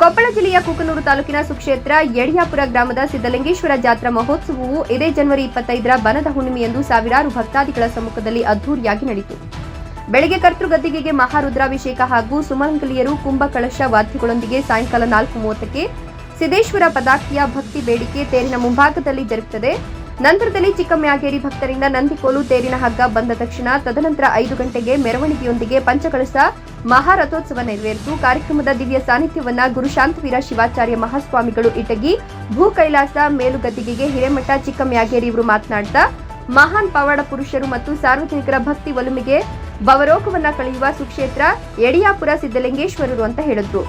ಕೊಪ್ಪಳ ಜಿಲ್ಲೆಯ ಕುಕನೂರು ತಾಲೂಕಿನ ಸುಕ್ಷೇತ್ರ ಯಡಿಯಾಪುರ ಗ್ರಾಮದ ಸಿದ್ದಲಿಂಗೇಶ್ವರ ಜಾತ್ರಾ ಮಹೋತ್ಸವವು ಇದೇ ಜನವರಿ ಇಪ್ಪತ್ತೈದರ ಬನದ ಹುಣ್ಣಿಮೆಯಂದು ಸಾವಿರಾರು ಭಕ್ತಾದಿಗಳ ಸಮ್ಮುಖದಲ್ಲಿ ಅದ್ದೂರಿಯಾಗಿ ನಡೆಯಿತು. ಬೆಳಗ್ಗೆ ಕರ್ತೃಗದ್ದಿಗೆಗೆ ಮಹಾರುದ್ರಾಭಿಷೇಕ ಹಾಗೂ ಸುಮಂಗಲಿಯರು ಕುಂಭಕಳಶ ವಾದ್ಯಗಳೊಂದಿಗೆ ಸಾಯಂಕಾಲ ನಾಲ್ಕು ಮೂವತ್ತಕ್ಕೆ ಸಿದ್ದೇಶ್ವರ ಪದಾಕಿಯ ಭಕ್ತಿ ಬೇಡಿಕೆ ತೇರಿನ ಮುಂಭಾಗದಲ್ಲಿ ಜರುಗುತ್ತದೆ ನಂತರದಲ್ಲಿ ಚಿಕ್ಕಮ್ಯಾಗೇರಿ ಭಕ್ತರಿಂದ ನಂದಿಕೋಲು ತೇರಿನ ಹಗ್ಗ ಬಂದ ತಕ್ಷಣ ತದನಂತರ ಐದು ಗಂಟೆಗೆ ಮೆರವಣಿಗೆಯೊಂದಿಗೆ ಪಂಚಕಳಸ ಮಹಾರಥೋತ್ಸವ ನೆರವೇರಿತು. ಕಾರ್ಯಕ್ರಮದ ದಿವ್ಯ ಸಾನ್ನಿಧ್ಯವನ್ನ ಗುರುಶಾಂತವೀರ ಶಿವಾಚಾರ್ಯ ಮಹಾಸ್ವಾಮಿಗಳು ಇಟಗಿ, ಭೂ ಕೈಲಾಸ ಮೇಲುಗದ್ದಿಗೆಗೆ ಹಿರೇಮಠ ಚಿಕ್ಕಮ್ಯಾಗೇರಿ ಇವರು ಮಾತನಾಡ್ತಾ, ಮಹಾನ್ ಪವಾಡ ಪುರುಷರು ಮತ್ತು ಸಾರ್ವಜನಿಕರ ಭಕ್ತಿ ಒಲುಮೆಗೆ ಭವರೋಗವನ್ನ ಕಳೆಯುವ ಸುಕ್ಷೇತ್ರ ಯಡಿಯಾಪುರ ಸಿದ್ದಲಿಂಗೇಶ್ವರರು ಅಂತ ಹೇಳಿದ್ರು.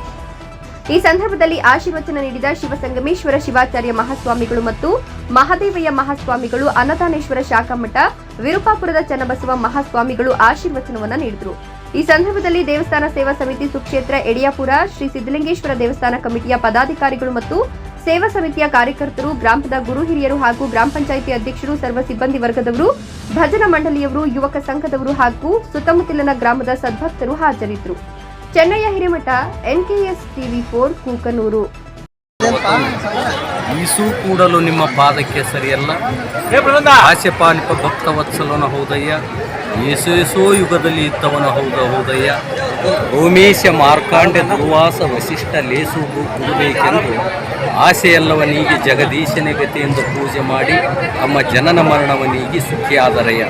ಈ ಸಂದರ್ಭದಲ್ಲಿ ಆಶೀರ್ವಚನ ನೀಡಿದ ಶಿವಸಂಗಮೇಶ್ವರ ಶಿವಾಚಾರ್ಯ ಮಹಾಸ್ವಾಮಿಗಳು ಮತ್ತು ಮಹಾದೇವಯ್ಯ ಮಹಾಸ್ವಾಮಿಗಳು, ಅನ್ನದಾನೇಶ್ವರ ಶಾಖಾಮಠ ವಿರುಪಾಪುರದ ಚನ್ನಬಸವ ಮಹಾಸ್ವಾಮಿಗಳು ಆಶೀರ್ವಚನವನ್ನು ನೀಡಿದರು. ಈ ಸಂದರ್ಭದಲ್ಲಿ ದೇವಸ್ಥಾನ ಸೇವಾ ಸಮಿತಿ ಸುಕ್ಷೇತ್ರ ಯಡಿಯಾಪುರ ಶ್ರೀ ಸಿದ್ದಲಿಂಗೇಶ್ವರ ದೇವಸ್ಥಾನ ಕಮಿಟಿಯ ಪದಾಧಿಕಾರಿಗಳು ಮತ್ತು ಸೇವಾ ಸಮಿತಿಯ ಕಾರ್ಯಕರ್ತರು, ಗ್ರಾಮದ ಗುರು ಹಿರಿಯರು ಹಾಗೂ ಗ್ರಾಮ ಪಂಚಾಯಿತಿ ಅಧ್ಯಕ್ಷರು, ಸರ್ವ ಸಿಬ್ಬಂದಿ ವರ್ಗದವರು, ಭಜನಾ ಮಂಡಳಿಯವರು, ಯುವಕ ಸಂಘದವರು ಹಾಗೂ ಸುತ್ತಮುತ್ತಲಿನ ಗ್ರಾಮದ ಸದ್ಭಕ್ತರು ಹಾಜರಿದ್ದರು. Chennayya Hiremath NKS TV four Kuknoor. ಈಸು ಕೂಡಲು ನಿಮ್ಮ ಪಾದಕ್ಕೆ ಸರಿಯಲ್ಲ. ಆಸೆ ಪಾಲಿಪ ಭಕ್ತ ವತ್ಸಲನ ಹೌದಯ್ಯ. ಏಸು ಏಸೋ ಯುಗದಲ್ಲಿ ಇದ್ದವನ ಹೌದ ಹೌದಯ್ಯ. ರೋಮೇಶ ಮಾರ್ಕಾಂಡೆ ದುರ್ವಾಸ ವಸಿಷ್ಠ ಲೇಸು ಕೊಡಬೇಕೆಂದು ಆಸೆಯಲ್ಲವನೀಗಿ ಜಗದೀಶನ ಗತಿಯಿಂದ ಪೂಜೆ ಮಾಡಿ ತಮ್ಮ ಜನನ ಮರಣವನೀಗಿ ಸುಖಿಯಾದರಯ್ಯ.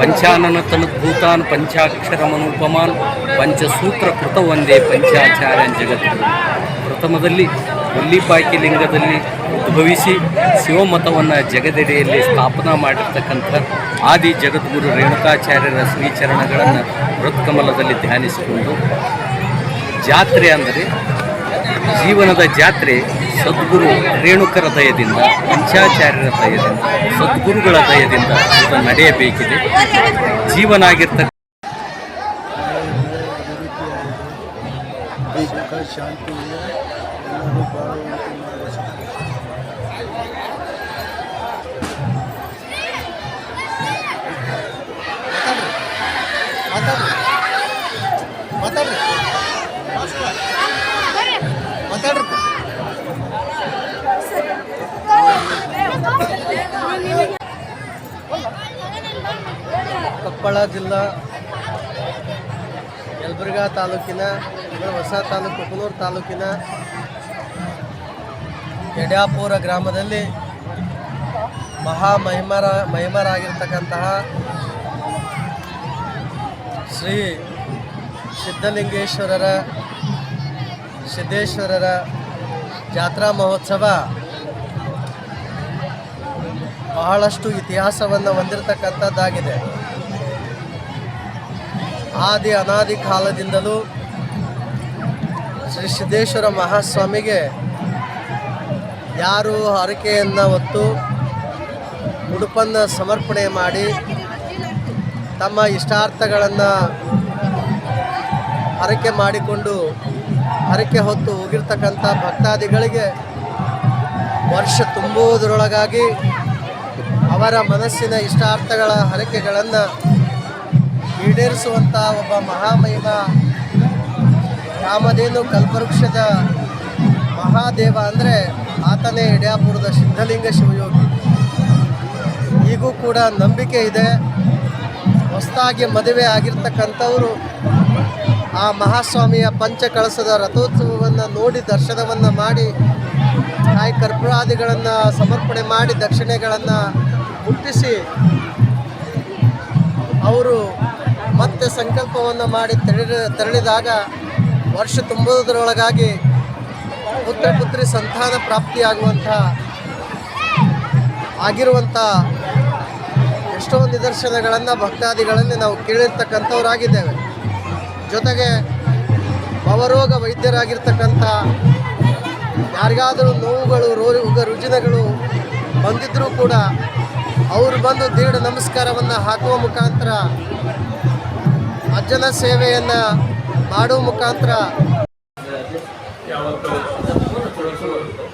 ಪಂಚಾನನ ತನುಭೂತಾನ್ ಪಂಚಾಕ್ಷರ ಮನೋಪಮಾನ್ ಪಂಚಸೂತ್ರ ಕೃತ ಒಂದೇ ಪಂಚಾಚಾರ್ಯ ಜಗತ್ತು. ಪ್ರಥಮದಲ್ಲಿ ಹುಲ್ಲಿಪಾಕಿ ಲಿಂಗದಲ್ಲಿ ಉದ್ಭವಿಸಿ ಶಿವಮತವನ್ನು ಜಗದೆಡೆಯಲ್ಲಿ ಸ್ಥಾಪನಾ ಮಾಡಿರ್ತಕ್ಕಂಥ ಆದಿ ಜಗದ್ಗುರು ರೇಣುಕಾಚಾರ್ಯರ ಶ್ರೀಚರಣಗಳನ್ನು ಮೃತ್ಕಮಲದಲ್ಲಿ ಧ್ಯಾನಿಸಿಕೊಂಡು ಜಾತ್ರೆ ಅಂದರೆ ಜೀವನದ ಜಾತ್ರೆ ಸದ್ಗುರು ರೇಣುಕರ ದಯದಿಂದ ಪಂಚಾಚಾರ್ಯರ ದಯದಿಂದ ಸದ್ಗುರುಗಳ ದಯದಿಂದ ಇದು ನಡೆಯಬೇಕಿದೆ. ಜೀವನ ಆಗಿರ್ತಕ್ಕ ಶಾಂತಿಯಿಂದ ಎಲ್ಲರೂ ಬಾಳುವಂತೆ ಮಾಡಿ ಮಾತಾಡ್ರಿ ಮಾತಾಡ್ರಿ ಕೊಪ್ಪಳ ಜಿಲ್ಲಾ, ಯಲಬುರ್ಗಾ ತಾಲೂಕಿನ ಹೊಸ ತಾಲೂಕು, ಕುಕನೂರು ತಾಲೂಕಿನ ಯಡ್ಯಾಪುರ ಗ್ರಾಮದಲ್ಲಿ ಮಹಾ ಮಹಿಮರ, ಮಹಿಮರಾಗಿರ್ತಕ್ಕಂತಹ ಶ್ರೀ ಸಿದ್ಧಲಿಂಗೇಶ್ವರರ ಸಿದ್ದೇಶ್ವರರ ಜಾತ್ರಾ ಮಹೋತ್ಸವ. ಬಹಳಷ್ಟು ಇತಿಹಾಸವನ್ನು ಹೊಂದಿರತಕ್ಕಂಥದ್ದಾಗಿದೆ. ಆದಿ ಅನಾದಿ ಕಾಲದಿಂದಲೂ ಶ್ರೀ ಸಿದ್ದೇಶ್ವರ ಮಹಾಸ್ವಾಮಿಗೆ ಯಾರು ಹರಕೆಯನ್ನು ಹೊತ್ತು ಉಡುಪನ್ನು ಸಮರ್ಪಣೆ ಮಾಡಿ ತಮ್ಮ ಇಷ್ಟಾರ್ಥಗಳನ್ನು ಹರಕೆ ಮಾಡಿಕೊಂಡು ಹರಕೆ ಹೊತ್ತು ಹೋಗಿರ್ತಕ್ಕಂಥ ಭಕ್ತಾದಿಗಳಿಗೆ ವರ್ಷ ತುಂಬುವುದರೊಳಗಾಗಿ ಅವರ ಮನಸ್ಸಿನ ಇಷ್ಟಾರ್ಥಗಳ ಹರಕೆಗಳನ್ನು ಈಡೇರಿಸುವಂಥ ಒಬ್ಬ ಮಹಾಮಹಿಮ ರಾಮಧೇನು ಕಲ್ಪವೃಕ್ಷದ ಮಹಾದೇವ ಅಂದರೆ ಆತನೇ ಇಡ್ಯಾಪುರದ ಸಿದ್ಧಲಿಂಗ ಶಿವಯೋಗಿ. ಈಗೂ ಕೂಡ ನಂಬಿಕೆ ಇದೆ. ಹೊಸದಾಗಿ ಮದುವೆ ಆಗಿರ್ತಕ್ಕಂಥವರು ಆ ಮಹಾಸ್ವಾಮಿಯ ಪಂಚಕಳಸದ ರಥೋತ್ಸವವನ್ನು ನೋಡಿ ದರ್ಶನವನ್ನು ಮಾಡಿ ತಾಯಿ ಕರ್ಪುರಾದಿಗಳನ್ನು ಸಮರ್ಪಣೆ ಮಾಡಿ ದಕ್ಷಿಣೆಗಳನ್ನು ಹುಟ್ಟಿಸಿ ಅವರು ಮತ್ತೆ ಸಂಕಲ್ಪವನ್ನು ಮಾಡಿ ತೆರಳಿ ತೆರಳಿದಾಗ ವರ್ಷ ತುಂಬುವುದರೊಳಗಾಗಿ ಪುತ್ರ ಪುತ್ರಿ ಸಂತಾನ ಪ್ರಾಪ್ತಿಯಾಗುವಂಥ ಆಗಿರುವಂಥ ಎಷ್ಟೋ ನಿದರ್ಶನಗಳನ್ನು ಭಕ್ತಾದಿಗಳಲ್ಲಿ ನಾವು ಕೇಳಿರ್ತಕ್ಕಂಥವರಾಗಿದ್ದೇವೆ. ಜೊತೆಗೆ ಭವರೋಗ ವೈದ್ಯರಾಗಿರ್ತಕ್ಕಂಥ ಯಾರಿಗಾದರೂ ನೋವುಗಳು, ರೋಗ ರುಜಿನಗಳು ಬಂದಿದ್ದರೂ ಕೂಡ ಅವರು ಬಂದು ದೀರ್ಘ ನಮಸ್ಕಾರವನ್ನು ಹಾಕುವ ಮುಖಾಂತರ ಅಜ್ಜನ ಸೇವೆಯನ್ನು ಮಾಡುವ ಮುಖಾಂತರ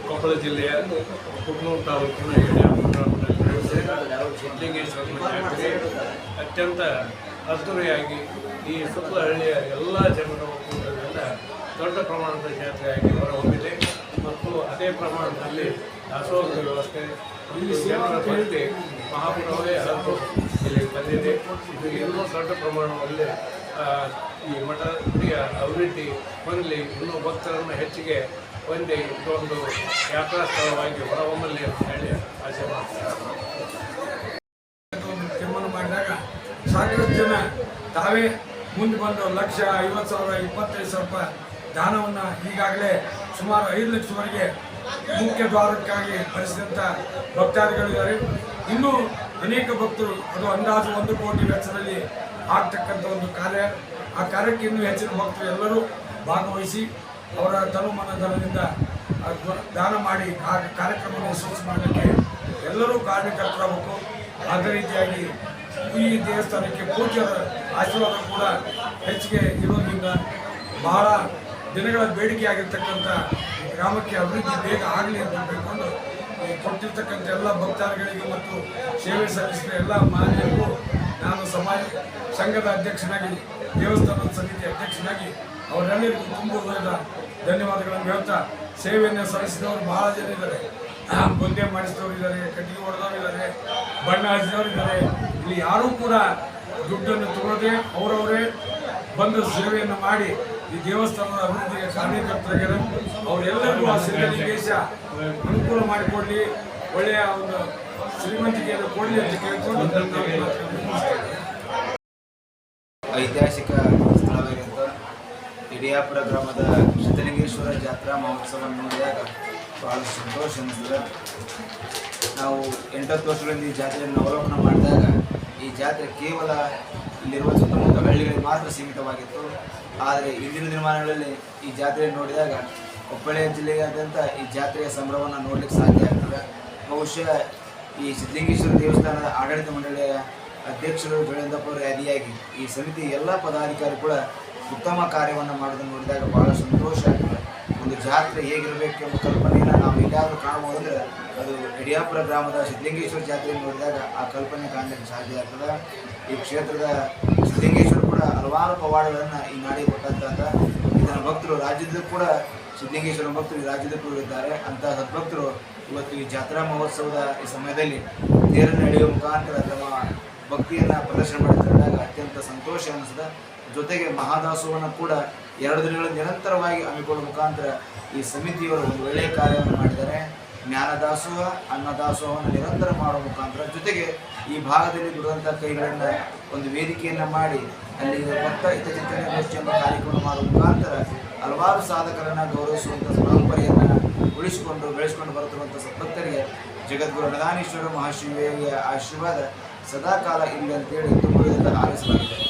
ಕೊಪ್ಪಳ ಜಿಲ್ಲೆಯ ಕುಕ್ನೂರು ತಾಲೂಕಿನ ಲಿಂಗೇಶ್ವರ ಅತ್ಯಂತ ಅದ್ದೂರಿಯಾಗಿ ಈ ಸುತ್ತಲ ಹಳ್ಳಿಯ ಎಲ್ಲ ಜನರ ಒಕ್ಕೂಟದಿಂದ ದೊಡ್ಡ ಪ್ರಮಾಣದ ಜಾತ್ರೆಯಾಗಿ ಹೊರಹೊಮ್ಮಿದೆ. ಮತ್ತು ಅದೇ ಪ್ರಮಾಣದಲ್ಲಿ ದಾಸೋಹದ ವ್ಯವಸ್ಥೆ ಇಲ್ಲಿ ಜನರ ಭಕ್ತಿ ಮಹಾಪುರವೇ ಅದು ಇಲ್ಲಿ ಬಂದಿದೆ. ಇದು ಇನ್ನೂ ದೊಡ್ಡ ಪ್ರಮಾಣದಲ್ಲಿ ಈ ಮಠದ ಅಭಿವೃದ್ಧಿ ಹೊಂದಲಿ ಇನ್ನೂ ಭಕ್ತರನ್ನು ಹೆಚ್ಚಿಗೆ ಹೊಂದಿ ಇದೊಂದು ಯಾತ್ರಾ ಸ್ಥಳವಾಗಿ ಹೊರಹೊಮ್ಮಲಿ ಅಂತ ಹೇಳಿ ಆಸೆ ಮಾಡ್ತಾರೆ ಒಂದು ಮಾಡಿದಾಗ ಸಾಕಷ್ಟು ಜನ ತಾವೇ ಮುಂದೆ ಬಂದು ಲಕ್ಷ ಐವತ್ತು ಸಾವಿರ, ಇಪ್ಪತ್ತೈದು ಸಾವಿರ ರೂಪಾಯಿ ದಾನವನ್ನು ಈಗಾಗಲೇ ಸುಮಾರು ಐದು ಲಕ್ಷವರೆಗೆ ಮುಖ್ಯ ದ್ವಾರಕ್ಕಾಗಿ ಭರಿಸಿದಂಥ ಭಕ್ತಾದಿಗಳಿದ್ದಾರೆ ಇನ್ನೂ ಅನೇಕ ಭಕ್ತರು, ಅದು ಅಂದಾಜು ಒಂದು ಕೋಟಿ ವೆಚ್ಚದಲ್ಲಿ ಆಗ್ತಕ್ಕಂಥ ಒಂದು ಕಾರ್ಯ. ಆ ಕಾರ್ಯಕ್ಕೆ ಇನ್ನೂ ಹೆಚ್ಚಿನ ಭಕ್ತರು ಎಲ್ಲರೂ ಭಾಗವಹಿಸಿ ಅವರ ತನುಮನ ಧನದಿಂದ, ಆ ದಾನ ಮಾಡಿ ಆ ಕಾರ್ಯಕ್ರಮವನ್ನು ಯಶಸ್ವಿ ಮಾಡಲಿಕ್ಕೆ ಎಲ್ಲರೂ ಕಾರಣಕರ್ತರಾಗಬೇಕು ಅದೇ ರೀತಿಯಾಗಿ ಈ ದೇವಸ್ಥಾನಕ್ಕೆ ಪೂಜ್ಯರ ಆಶೀರ್ವಾದ ಕೂಡ ಹೆಚ್ಚಿಗೆ ಇರೋದ್ರಿಂದ ಬಹಳ ದಿನಗಳ ಬೇಡಿಕೆ ಆಗಿರ್ತಕ್ಕಂಥ ಗ್ರಾಮಕ್ಕೆ ಅಭಿವೃದ್ಧಿ ಬೇಗ ಆಗಲಿ ಅಂತ ಹೇಳ್ಕೊಂಡು ಕೊಟ್ಟಿರ್ತಕ್ಕಂಥ ಎಲ್ಲ ಭಕ್ತಾದಿಗಳಿಗೆ ಮತ್ತು ಸೇವೆ ಸಲ್ಲಿಸಿದ ಎಲ್ಲ ಮಾನ್ಯರಿಗೂ ನಾನು ಸಮಾಜ ಸಂಘದ ಅಧ್ಯಕ್ಷನಾಗಿ, ದೇವಸ್ಥಾನದ ಸಮಿತಿ ಅಧ್ಯಕ್ಷನಾಗಿ ಅವರೆಲ್ಲರಿಗೂ ತುಂಬ ಹೃದಯದ ಧನ್ಯವಾದಗಳನ್ನು ಹೇಳ್ತಾ ಸೇವೆಯನ್ನು ಸಲ್ಲಿಸಿದವರು ಬಹಳ ಜನ ಇದ್ದಾರೆ. ಬುಂದೆ ಮಾಡಿಸಿದವರು ಇದ್ದಾರೆ ಕಟ್ಟಿಗೆ ಹೊಡೆದವರು ಇದ್ದಾರೆ ಬಣ್ಣ ಹಚ್ಚಿದವರು ಇದ್ದಾರೆ ಇಲ್ಲಿ ಯಾರೂ ಕೂಡ ದುಡ್ಡನ್ನು ತಗೊಳ್ಳದೆ ಅವರವರೇ ಬಂದು ಸೇವೆಯನ್ನು ಮಾಡಿ ಈ ದೇವಸ್ಥಾನದ ಅಭಿವೃದ್ಧಿಗೆ ಕಾರ್ಯಕರ್ತರಿಗೆ ಅವರೆಲ್ಲರಿಗೂ ಆ ಸಿದ್ಧಲಿಂಗೇಶ ಅನುಕೂಲ ಮಾಡಿಕೊಡಲಿ, ಒಳ್ಳೆಯ ಒಂದು ಶ್ರೀಮಂತಿಕೆಯನ್ನು ಕೊಡಲಿ ಅಂತ ಕೇಳಿಕೊಂಡು. ಐತಿಹಾಸಿಕ ಸ್ಥಳವಾಗಿರುವಂಥ ಇಡಿಯಾಪುರ ಗ್ರಾಮದ ಸಿದ್ಧಲಿಂಗೇಶ್ವರ ಜಾತ್ರಾ ಮಹೋತ್ಸವವನ್ನು ನೋಡಿದಾಗ ಬಹಳ ಸಂತೋಷ ನಾವು ಎಂಟತ್ತು ವರ್ಷಗಳಿಂದ ಈ ಜಾತ್ರೆಯನ್ನು ಅವಲೋಕನ ಮಾಡಿದಾಗ ಈ ಜಾತ್ರೆ ಕೇವಲ ಇಲ್ಲಿರುವ ಸುತ್ತಮುತ್ತ ಹಳ್ಳಿಗಳಿಗೆ ಮಾತ್ರ ಸೀಮಿತವಾಗಿತ್ತು. ಆದರೆ ಇಂದಿನ ದಿನಮಾನಗಳಲ್ಲಿ ಈ ಜಾತ್ರೆಯನ್ನು ನೋಡಿದಾಗ ಕೊಪ್ಪಳ ಜಿಲ್ಲೆಯಾದ್ಯಂತ ಈ ಜಾತ್ರೆಯ ಸಂಭ್ರಮವನ್ನು ನೋಡಲಿಕ್ಕೆ ಸಾಧ್ಯ ಆಗ್ತದೆ. ಬಹುಶಃ ಈ ಸಿದ್ಧಲಿಂಗೇಶ್ವರ ದೇವಸ್ಥಾನದ ಆಡಳಿತ ಮಂಡಳಿಯ ಅಧ್ಯಕ್ಷರು ಜೋಳೇಂದ್ರಪ್ಪ ಅದಿಯಾಗಿ ಈ ಸಮಿತಿ ಎಲ್ಲ ಪದಾಧಿಕಾರಿ ಕೂಡ ಉತ್ತಮ ಕಾರ್ಯವನ್ನು ಮಾಡೋದನ್ನು ನೋಡಿದಾಗ ಬಹಳ ಸಂತೋಷ ಆಗ್ತದೆ. ಒಂದು ಜಾತ್ರೆ ಹೇಗಿರಬೇಕೆಂಬ ಕಲ್ಪನೆಯನ್ನು ನಾವು ಎಲ್ಲಾದರೂ ಕಾಣಬಹುದಂದ್ರೆ ಅದು ಯಡಿಯಾಪುರ ಗ್ರಾಮದ ಸಿದ್ಧಲಿಂಗೇಶ್ವರ ಜಾತ್ರೆ ನೋಡಿದಾಗ ಆ ಕಲ್ಪನೆ ಕಾಣಲಿಕ್ಕೆ ಸಾಧ್ಯ ಆಗ್ತದೆ. ಈ ಕ್ಷೇತ್ರದ ಸಿದ್ಧಲಿಂಗೇಶ್ವರ ಕೂಡ ಹಲವಾರು ಪವಾಡಗಳನ್ನು ಈ ನಾಡಿಗೆ ಕೊಟ್ಟಂತ ಇದರ ಭಕ್ತರು ರಾಜ್ಯದ ಕೂಡ ಸಿದ್ಧಲಿಂಗೇಶ್ವರ ಭಕ್ತರು ಈ ರಾಜ್ಯದ ಕೂಡ ಇದ್ದಾರೆ. ಅಂತಹ ಸದ್ಭಕ್ತರು ಇವತ್ತು ಈ ಜಾತ್ರಾ ಮಹೋತ್ಸವದ ಈ ಸಮಯದಲ್ಲಿ ತೇರನ್ನು ಎಳೆಯುವ ಮುಖಾಂತರ ತಮ್ಮ ಭಕ್ತಿಯನ್ನು ಪ್ರದರ್ಶನ ಮಾಡಿದಾಗ ಅತ್ಯಂತ ಸಂತೋಷ ಅನಿಸಿದ ಜೊತೆಗೆ ಮಹಾದಾಸೋಹವನ್ನು ಕೂಡ ಎರಡು ದಿನಗಳ ನಿರಂತರವಾಗಿ ಹಮ್ಮಿಕೊಳ್ಳುವ ಮುಖಾಂತರ ಈ ಸಮಿತಿಯವರು ಒಂದು ಒಳ್ಳೆಯ ಕಾರ್ಯವನ್ನು ಮಾಡಿದ್ದಾರೆ. ಜ್ಞಾನದಾಸೋಹ, ಅನ್ನದಾಸೋಹವನ್ನು ನಿರಂತರ ಮಾಡುವ ಮುಖಾಂತರ ಜೊತೆಗೆ ಈ ಭಾಗದಲ್ಲಿ ದುಡಿದಂಥ ಕೈಗಳನ್ನು ಒಂದು ವೇದಿಕೆಯನ್ನು ಮಾಡಿ ಅಲ್ಲಿ ಭಕ್ತ ಹಿತಚಿಂತನೆ ಗೋಷ್ಠಿ ಎಂಬ ಕಾರ್ಯಕ್ರಮ ಮಾಡುವ ಮುಖಾಂತರ ಹಲವಾರು ಸಾಧಕರನ್ನು ಗೌರವಿಸುವಂಥ ಪರಂಪರೆಯನ್ನು ಉಳಿಸಿಕೊಂಡು ಬೆಳೆಸಿಕೊಂಡು ಬರುತ್ತಿರುವಂಥ ಸದ್ಭಕ್ತರಿಗೆ ಜಗದ್ಗುರು ನದಾನೀಶ್ವರ ಮಹಾಶಿವೆಯ ಆಶೀರ್ವಾದ ಸದಾಕಾಲ ಇಲ್ಲಿ ಅಂತೇಳಿ ತುಂಬ ಆರಿಸಲಾಗಿದೆ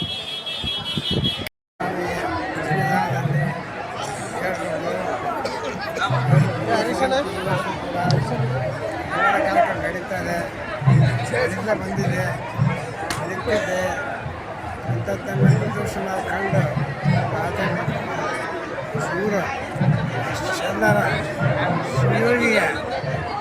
ಕಾರ್ಯಕ್ರಮ ನಡೀತಾ ಇದೆ ಅದರಿಂದ ಬಂದಿದೆ ಅದಕ್ಕಿದೆ ಇಂಥದ್ದನ್ನು ದಿವಸ ನಾವು ಕಂಡು ಅದನ್ನು ಸೂರ ಚಂದನ ಶಿವನಿಗೆ